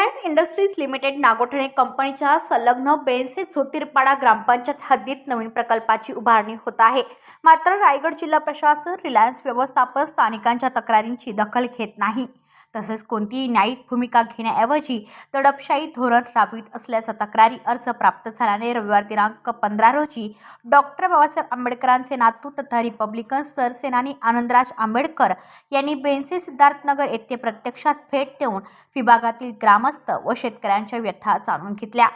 Reliance industries limited Nagothane कंपनीच्या संलग्न बेनसे झोतिरपाडा ग्रामपंचायत हद्दीत नवीन प्रकल्पाची उभारणी होत आहे. मात्र रायगड जिल्हा प्रशासन रिलायन्स व्यवस्थापन स्थानिकांच्या तक्रारींची दखल घेत नाही. तसेच कोणतीही न्यायिक भूमिका घेण्याऐवजी तडपशाही धोरण राबवित असल्याचा तक्रारी अर्ज प्राप्त झाल्याने रविवार दिनांक पंधरा रोजी डॉक्टर बाबासाहेब आंबेडकरांचे नातू तथा रिपब्लिकन सरसेनानी आनंदराज आंबेडकर यांनी बेनसे सिद्धार्थनगर येथे प्रत्यक्षात भेट देऊन विभागातील ग्रामस्थ व शेतकऱ्यांच्या व्यथा जाणून घेतल्या.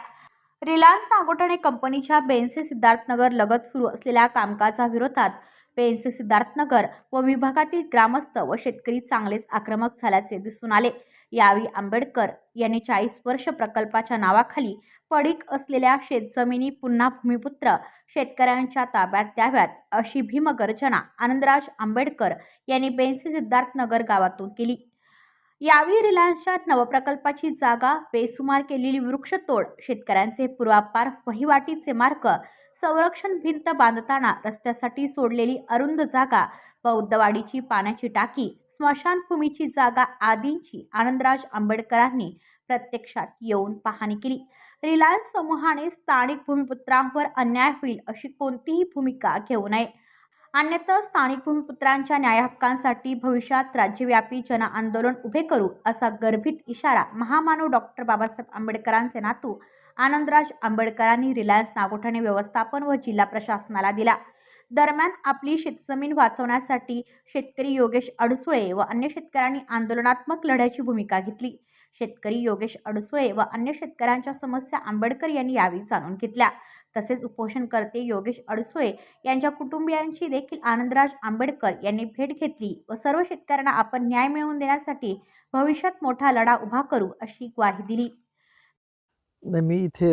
रिलायन्स नागोठणे कंपनीच्या बेनसे सिद्धार्थनगर लगत सुरू असलेल्या कामकाजाविरोधात बेनसे सिद्धार्थनगर व विभागातील ग्रामस्थ व शेतकरी चांगलेच आक्रमक झाल्याचे दिसून आले. यावेळी आंबेडकर यांनी चाळीस वर्ष प्रकल्पाच्या नावाखाली पडीक असलेल्या शेतजमिनी पुन्हा भूमिपुत्र शेतकऱ्यांच्या ताब्यात द्याव्यात अशी भीमगर्जना आनंदराज आंबेडकर यांनी बेनसे सिद्धार्थनगर गावातून केली. यावेळी रिलायन्सच्या नवप्रकल्पाची जागा बेसुमार केलेली वृक्षतोड शेतकऱ्यांचे पूर्वापार वहिवाटीचे मार्ग संरक्षण भिंत बांधताना रस्त्यासाठी सोडलेली अरुंद जागा बौद्धवाडीची पाण्याची टाकी स्मशानभूमीची जागा आदींची आनंदराज आंबेडकरांनी प्रत्यक्षात येऊन पाहणी केली. रिलायन्स समूहाने स्थानिक भूमिपुत्रांवर अन्याय होईल अशी कोणतीही भूमिका घेऊ नये. अन्यथा स्थानिक भूमिपुत्रांच्या न्यायहक्कांसाठी भविष्यात राज्यव्यापी जनआंदोलन उभे करू असा गर्भित इशारा महामानव डॉक्टर बाबासाहेब आंबेडकरांचे नातू आनंदराज आंबेडकरांनी रिलायन्स नागोठणे व्यवस्थापन व जिल्हा प्रशासनाला दिला. दरम्यान आपली शेतजमीन वाचवण्यासाठी शेतकरी योगेश अडसुळे व अन्य शेतकऱ्यांनी आंदोलनात्मक लढ्याची भूमिका घेतली. शेतकरी योगेश अडसुळे व अन्य शेतकऱ्यांच्या समस्या आंबेडकर यांनी यावेळी जाणून घेतल्या. तसेच उपोषणकर्ते योगेश अडसुळे यांच्या कुटुंबियांची देखील आनंदराज आंबेडकर यांनी भेट घेतली व सर्व शेतकऱ्यांना आपण न्याय मिळवून देण्यासाठी भविष्यात मोठा लढा उभा करू अशी ग्वाही दिली. नाही मी इथे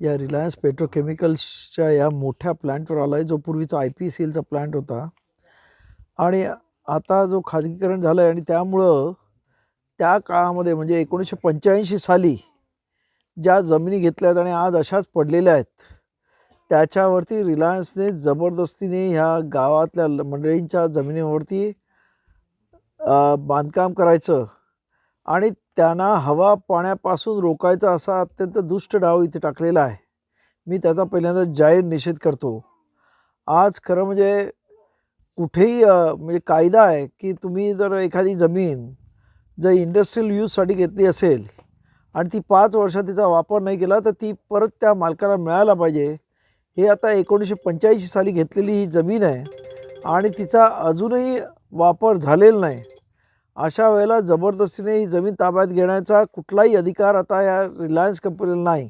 या रिलायन्स पेट्रोकेमिकल्सच्या या मोठ्या प्लॅन्टवर आलो आहे जो पूर्वीचा आय पी सी एलचा प्लॅन्ट होता. आणि आता जो खाजगीकरण झालं आहे आणि त्यामुळं त्या काळामध्ये म्हणजे एकोणीसशे पंच्याऐंशी साली ज्या जमिनी घेतल्या आहेत आणि आज अशाच पडलेल्या आहेत त्याच्यावरती रिलायन्सने जबरदस्तीने ह्या गावातल्या मंडळींच्या जमिनीवरती बांधकाम करायचं आणि त्यांना हवा पाण्यापासून रोखायचा असा अत्यंत दुष्ट डाव इथे टाकलेला आहे. मी त्याचा पहिल्यांदा जाहीर निषेध करतो. आज खरं म्हणजे कुठेही म्हणजे कायदा आहे की तुम्ही जर एखादी जमीन जर इंडस्ट्रीयल यूजसाठी घेतली असेल आणि ती पाच वर्षात तिचा वापर नाही केला तर ती परत त्या मालकाला मिळायला पाहिजे. हे आता एकोणीसशे पंच्याऐंशी साली घेतलेली ही जमीन आहे आणि तिचा अजूनही वापर झालेला नाही. अशा वेळेला जबरदस्तीने ही जमीन ताब्यात घेण्याचा कुठलाही अधिकार आता या रिलायन्स कंपनीला नाही.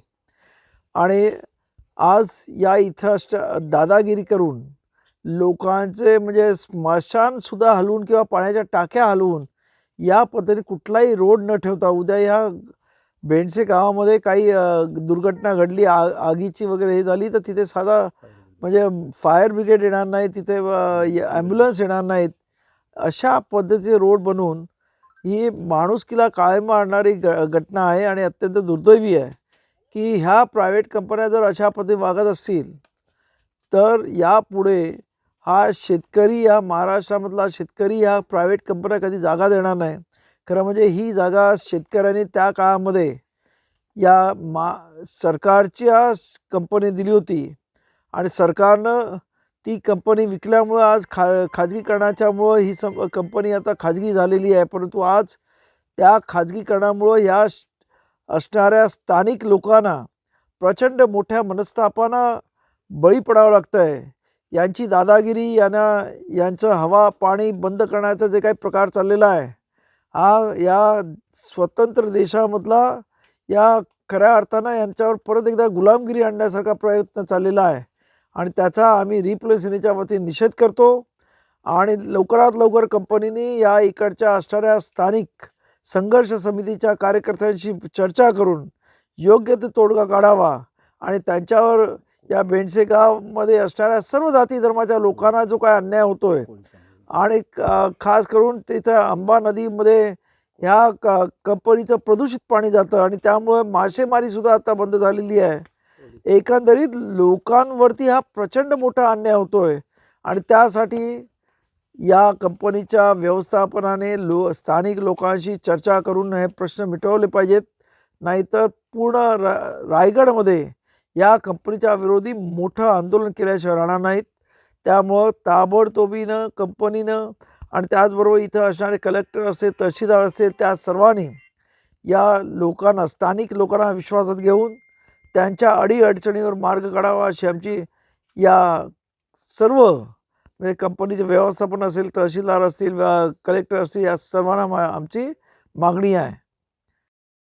आणि आज या इथं अष्ट दादागिरी करून लोकांचे म्हणजे स्मशानसुद्धा हलवून किंवा पाण्याच्या टाक्या हलवून या पद्धतीने कुठलाही रोड न ठेवता उद्या ह्या बेंडसे गावामध्ये काही दुर्घटना घडली आ आगीची वगैरे हे झाली तर तिथे साधा म्हणजे फायर ब्रिगेड येणार नाही तिथे ॲम्ब्युलन्स येणार नाहीत अशा पद्धतीचे रोड बनवून ही माणुसकीला काळी मारणारी ग घटना आहे आणि अत्यंत दुर्दैवी आहे की ह्या प्रायव्हेट कंपन्या जर अशा पद्धतीने वागत असतील तर यापुढे हा शेतकरी या महाराष्ट्रामधला शेतकरी ह्या प्रायव्हेट कंपन्या कधी जागा देणार नाही. खरं म्हणजे ही जागा शेतकऱ्यांनी त्या काळामध्ये या मा सरकारच्या कंपनी दिली होती. आणि सरकारनं ती कंपनी विकल्यामुळं आज खा खाजगीकरणाच्यामुळं ही सं कंपनी आता खाजगी झालेली आहे. परंतु आज त्या खाजगीकरणामुळं ह्या असणाऱ्या स्थानिक लोकांना प्रचंड मोठ्या मनस्तापांना बळी पडावं लागतं आहे यांची दादागिरी यांना यांचं हवा पाणी बंद करण्याचा जे काही प्रकार चाललेला आहे हा या स्वतंत्र देशामधला या खऱ्या अर्थानं यांच्यावर परत एकदा गुलामगिरी आणण्यासारखा प्रयत्न चाललेला आहे. आणि त्याचा आम्ही रिप्लेस सेनेच्या वतीने निषेध करतो आणि लवकरात लवकर कंपनीने या इकडच्या असणाऱ्या स्थानिक संघर्ष समितीच्या कार्यकर्त्यांशी चर्चा करून योग्य ते तोडगा काढावा आणि त्यांच्यावर या बेंडसे गावमध्ये असणाऱ्या सर्व जाती धर्माच्या लोकांना जो काय अन्याय होतो आहे आणि क- खास करून तिथं अंबा नदीमध्ये ह्या क कंपनीचं प्रदूषित पाणी जातं आणि त्यामुळे मासेमारीसुद्धा आता बंद झालेली आहे. एकंदरीत लोकांवरती हा प्रचंड मोठा अन्याय होतो आहे आणि त्यासाठी या कंपनीच्या व्यवस्थापनाने लो स्थानिक लोकांशी चर्चा करून हे प्रश्न मिटवले पाहिजेत. नाहीतर पूर्ण रा रायगडमध्ये या कंपनीच्या विरोधी मोठं आंदोलन केल्याशिवाय राहणार नाहीत. त्यामुळं ताबडतोबीनं कंपनीनं आणि त्याचबरोबर इथं असणारे कलेक्टर असेल तहसीलदार असेल त्या सर्वांनी या लोकांना स्थानिक लोकांना विश्वासात घेऊन त्यांच्या अडीअडचणीवर मार्ग काढावा अशी आमची या सर्व म्हणजे कंपनीचे व्यवस्थापन असेल तहसीलदार असतील कलेक्टर असतील या सर्वांना मा आमची मागणी आहे.